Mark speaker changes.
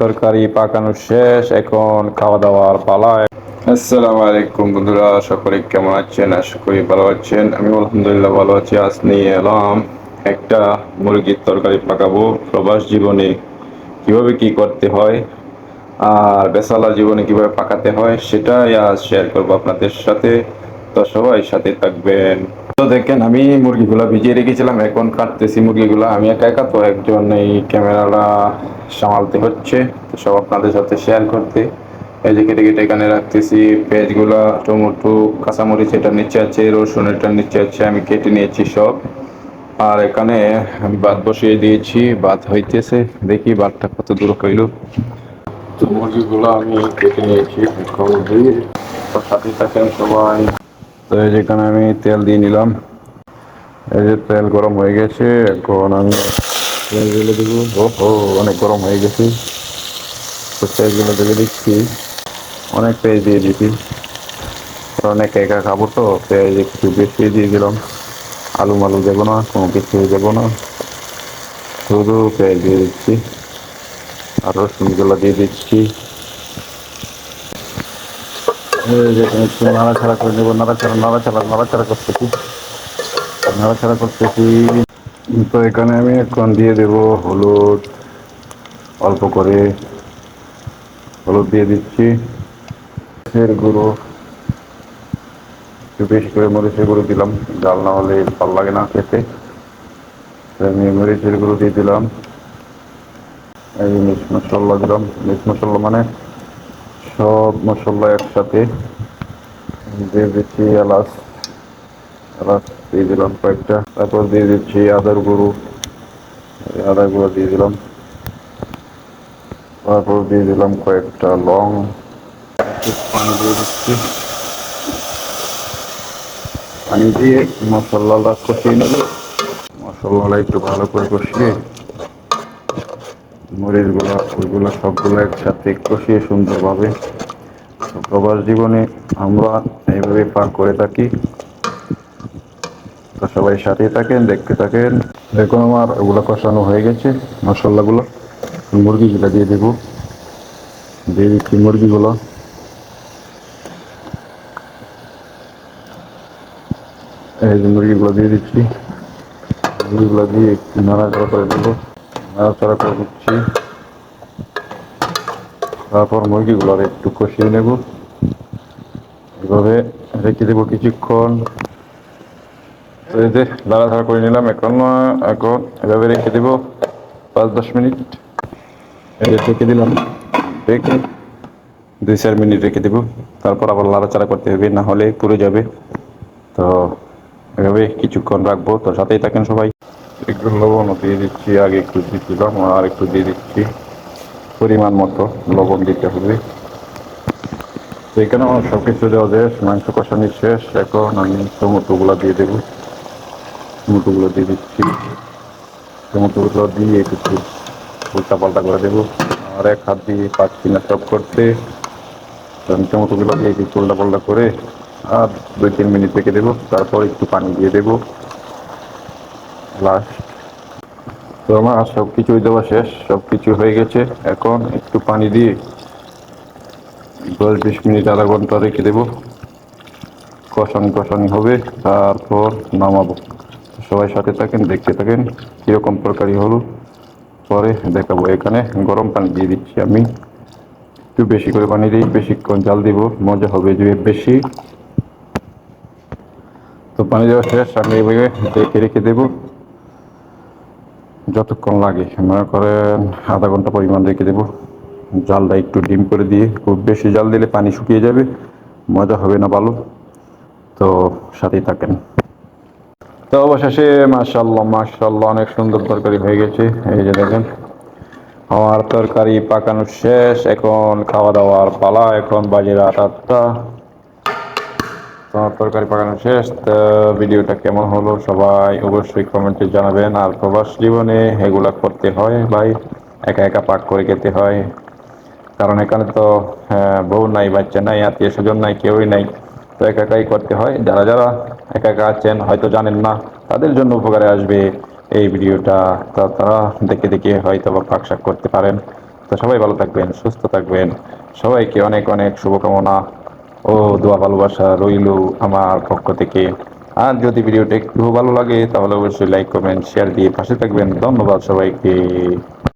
Speaker 1: তরকারি পাকানো শেষ, এখন খাওয়া দাওয়ার পালা আসসালামু আলাইকুম বন্ধুরা, সকলে কেমন আছেন? আশা করি ভালো আছেন। আমি আলহামদুলিল্লাহ ভালো আছি। আজ নিয়ে এলাম একটা মুরগির তরকারি পাকাবো। প্রবাস জীবনে কীভাবে কি করতে হয় আর বেসালা জীবনে কীভাবে পাকাতে হয়, সেটাই আজ শেয়ার করব আপনাদের সাথে। তো সবাই সাথে থাকবেন। তো দেখেন, আমি মুরগিগুলো ভিজিয়ে রেখেছিলাম, এখন কাটতেছি মুরগিগুলো। আমি একা একা তো, একজন এই ক্যামেরাটা সামালতে হচ্ছে, তো সব আপনাদের সাথে শেয়ার করতে। এই যে কেটে কেটে এখানে রাখতেছি, পেঁয়াজগুলা, টমেটো, কাঁচামরিচ এটার নিচে আছে, রসুন এটার নিচে আছে, আমি কেটে নিয়েছি সব। আর এখানে আমি ভাত বসিয়ে দিয়েছি, ভাত হইতেছে, দেখি ভাতটা কত দূর হইল। তো মুরগিগুলো আমি কেটে নিয়েছি সাথে থাকেন সবাই। তো এই যেখানে আমি তেল দিয়ে নিলাম। এই যে তেল গরম হয়ে গেছে, এখন আমি তেলগুলো দেবো। ও অনেক গরম হয়ে গেছে। তো তেলগুলো দেখে দিচ্ছি। অনেক পেঁয়াজ দিয়ে দিচ্ছি অনেক একা খাব তো পেঁয়াজ একটু বেশি দিয়ে দিলাম। আলু মালু দেবো না, কোনো কিছু দেবো না। শুধু পেঁয়াজ দিয়ে দিচ্ছি। আর রসুনগুলো দিয়ে দিচ্ছি। নাড়াচাড়া করে নাড়াচাড়া নাড়াচাড়া নাড়াচাড়া করতেছি। নাড়াচাড়া করতেছি। তো এখানে আমি এখন দিয়ে দেব হলুদ, অল্প করে হলুদ দিয়ে দিচ্ছি। মরিচের গুঁড়ো, একটু বেশি করে মরিচের গুঁড়ো দিলাম। জাল না হলে ভালো লাগে না খেতে। আমি মরিচের গুঁড়ো দিয়ে দিলাম। এই মিট মশলা দিলাম। মিট মশলা মানে সব মশলা একসাথে দিয়ে দিচ্ছি এলাচ। এলাচ দিয়ে দিলাম কয়েকটা। তারপর দিয়ে দিচ্ছি আদার গুঁড়ো। আদা গুঁড়ো দিয়ে দিলাম। তারপর দিয়ে দিলাম কয়েকটা লং। পানি দিয়ে দিচ্ছি। পানি দিয়ে মশলাটা কষিয়ে নেব মশলাটা একটু ভালো করে কষিয়ে মরিচগুলো ওইগুলো সবগুলো একসাথে কষিয়ে সুন্দরভাবে প্রবাস জীবনে আমরা এইভাবে পার করে থাকি। সবাই সাথে থাকেন, দেখতে থাকেন। দেখুন আমার ওগুলো কষানো হয়ে গেছে মশলাগুলো মুরগিগুলো দিয়ে দেবো। দিয়ে দিচ্ছি মুরগিগুলো এই যে মুরগিগুলো দিয়ে দিচ্ছি। মুরগিগুলো দিয়ে একটু নাড়াচাড়া করে দেবো। নাড়াচাড়া করে দিচ্ছি তারপর মুরগিগুলো আর একটু কষিয়ে নেব। এভাবে রেখে দেবো কিছুক্ষণ। তো এই যে নাড়াচাড়া করে নিলাম, এখন এখন এভাবে রেখে দেবো পাঁচ দশ মিনিট রেখে দিলাম রেখে দুই চার মিনিট রেখে দেবো। তারপর আবার নাড়াচাড়া করতে হবে, না হলে পুড়ে যাবে। তো এভাবে কিছুক্ষণ রাখব। তো সাথেই থাকেন সবাই। একটু লবণও দিয়ে দিচ্ছি, আগে একটু দিচ্ছিলাম আর একটু দিয়ে দিচ্ছি। পরিমাণ মতো লবণ দিতে হবে। তো এখানে আমার সব কিছু দেওয়া শেষ, মাংস কষানি শেষ। এখন আমি টমেটোগুলো দিয়ে দেবো। টমেটোগুলো দিয়ে দিচ্ছি। টমেটোগুলো দিয়ে একটু উল্টা পাল্টা করে দেবো। আর এক হাত দিয়ে পাচ্ছি না সব করতে। টমেটোগুলো দিয়ে একটু উল্টা পাল্টা করে আর দুই তিন মিনিট রেখে দেবো। তারপর একটু পানি দিয়ে দেবো। লাস্ট তো আমার সব কিছুই দেওয়া শেষ সব কিছু হয়ে গেছে। এখন একটু পানি দিয়ে দশ বিশ মিনিট, আধা ঘণ্টা রেখে দেবো। কষানি কষানি হবে, তারপর নামাবো। সবাই সাথে থাকেন, দেখতে থাকেন, কীরকম তরকারি হলো। পরে দেখাবো। এখানে গরম পানি দিয়ে দিচ্ছি আমি। একটু বেশি করে পানি দিই বেশিক্ষণ জাল দিব। মজা হবে যে বেশি। তো পানি দেওয়া শেষ, আমি এভাবে দেখে রেখে দেবো। যতক্ষণ লাগে, মনে করেন আধা ঘণ্টা পরিমাণ রেখে দেবো। জালটা একটু ডিম করে দিয়ে, খুব বেশি জাল দিলে পানি শুকিয়ে যাবে, মজা হবে না ভালো। তো সাথেই থাকেন। তো অবশেষে মাশাল্লাহ মাশাল্লাহ অনেক সুন্দর তরকারি হয়ে গেছে। এই যে দেখেন, আমার তরকারি পাকানো শেষ, এখন খাওয়া দাওয়ার পালা, এখন বাজে রাত আটটা। তরকারি পাকানো শেষ। ভিডিওটা কেমন হলো সবাই অবশ্যই কমেন্টে জানাবেন। আর প্রবাস জীবনে এগুলা করতে হয় ভাই, একা একা পাক করে খেতে হয়। কারণ এখানে তো বউ নাই, বাচ্চা নাই, আত্মীয় স্বজন নাই, কেউই নাই। তো একা একাই করতে হয়। যারা যারা একা একা আছেন, হয়তো জানেন না, তাদের জন্য উপকারে আসবে এই ভিডিওটা। তা তারা দেখে দেখে হয়তো বা পাক শাক করতে পারেন। তো সবাই ভালো থাকবেন, সুস্থ থাকবেন। সবাইকে অনেক অনেক শুভকামনা। ও দোয়া ভালোবাসা রইল আমার পক্ষ থেকে। আর যদি ভিডিওটা একটু ভালো লাগে, তাহলে অবশ্যই লাইক কমেন্ট শেয়ার দিয়ে পাশে থাকবেন। ধন্যবাদ সবাইকে।